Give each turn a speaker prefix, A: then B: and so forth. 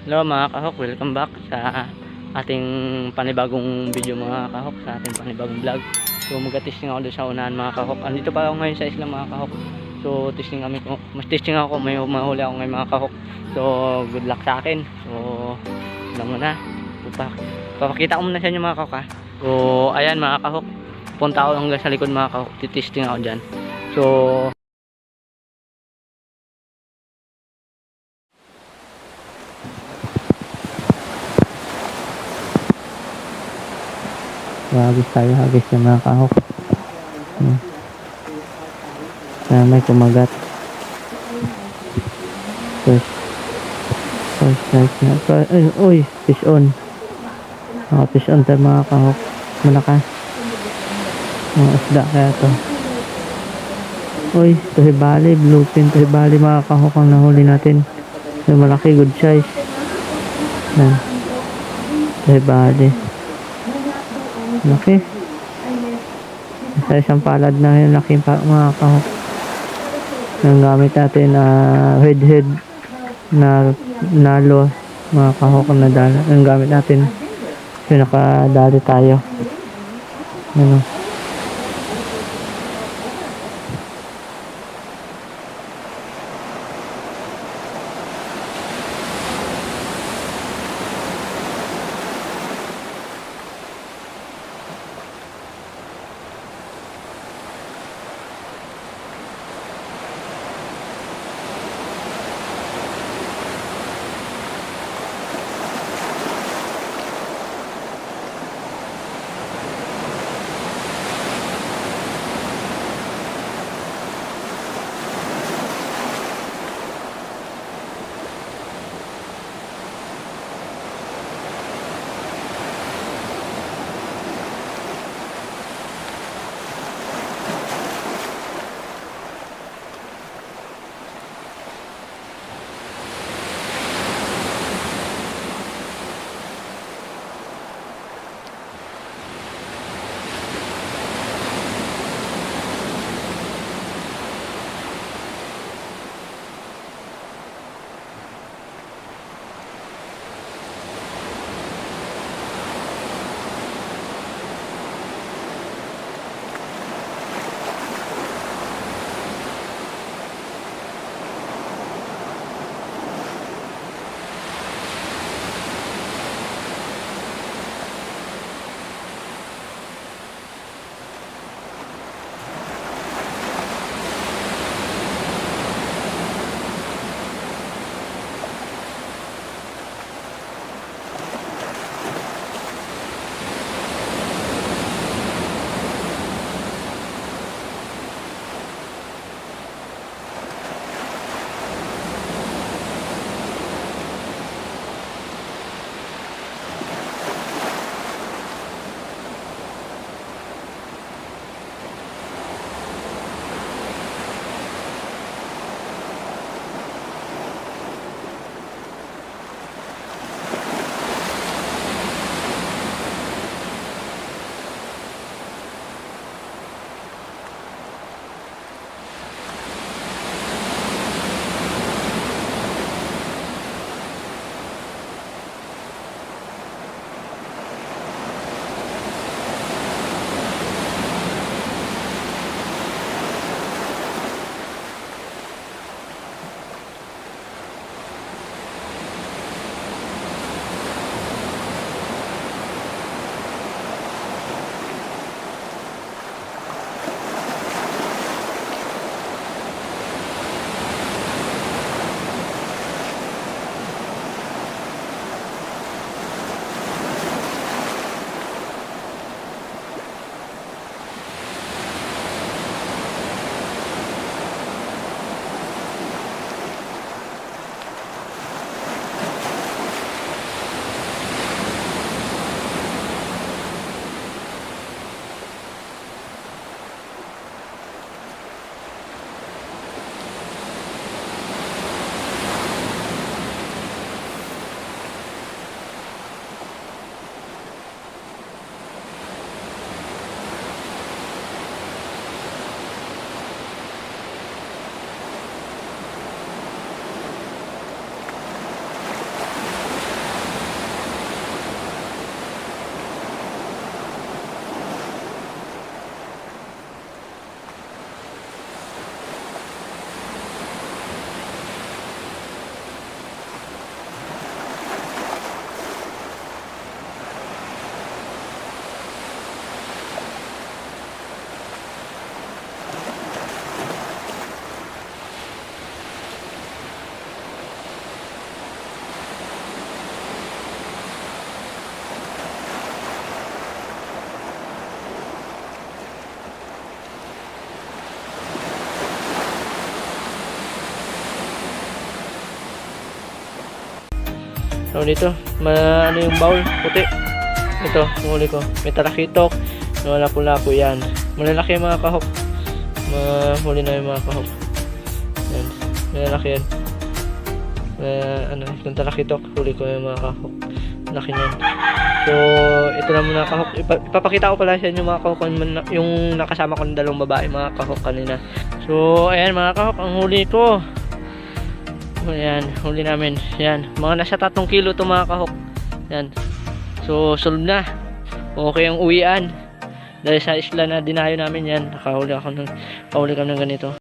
A: Hello mga kahok, welcome back sa ating panibagong video mga kahok, sa ating panibagong vlog. So mag-testing ako doon sa unahan mga kahok. Andito pa ako ngayon sa isla mga kahok. So testing kami mas testing ako may mahuli ako ngayon mga kahok. So good luck sa akin. So lang muna. Pupa, papakita ko muna sa inyo mga kahok ha. So ayan mga kahok, punta ako hanggang sa likod mga kahok. Titesting ako dyan. So Hagis tayo, hagis yung mga kahok. Hmm. May kumagat. First. First night na. Ay, uy, fish on. Mga fish on tayo mga kahok. Malakas. Mga isda kaya to. Uy, tuhibali, bluefin, tuhibali mga kahok ang nahuli natin. Yung malaki, good size. Yan. Tuhibali. Laki. Sa isang palad na yung laki pa mga kahok. Ang gamit natin na head head na nalo mga kahok na dala. Ang gamit natin yung nakadali tayo. Ano. So dito, ma ano yung bowl, puti. Ito, huli ko. May talakitok, wala po lapo yan. Malalaki mga kahok. Mahuli na yung mga kahok. Yan, malalaki yan. Uh, ano, yung talakitok, huli ko yung mga kahok. Laki niyan. So, ito na muna kahok. Ipa- ipapakita ko pala sa inyo mga kahok yung nakasama ko ng dalawang babae, mga kahok kanina. So, ayan mga kahok, ang huli ko. Ayan, huli namin. Ayan, mga nasa 3 kilo to mga kahok. Ayan. So, solve na. Okay ang uwian. Dahil sa isla na dinayo namin yan, nakahuli ako ng, nakahuli kami ng ganito.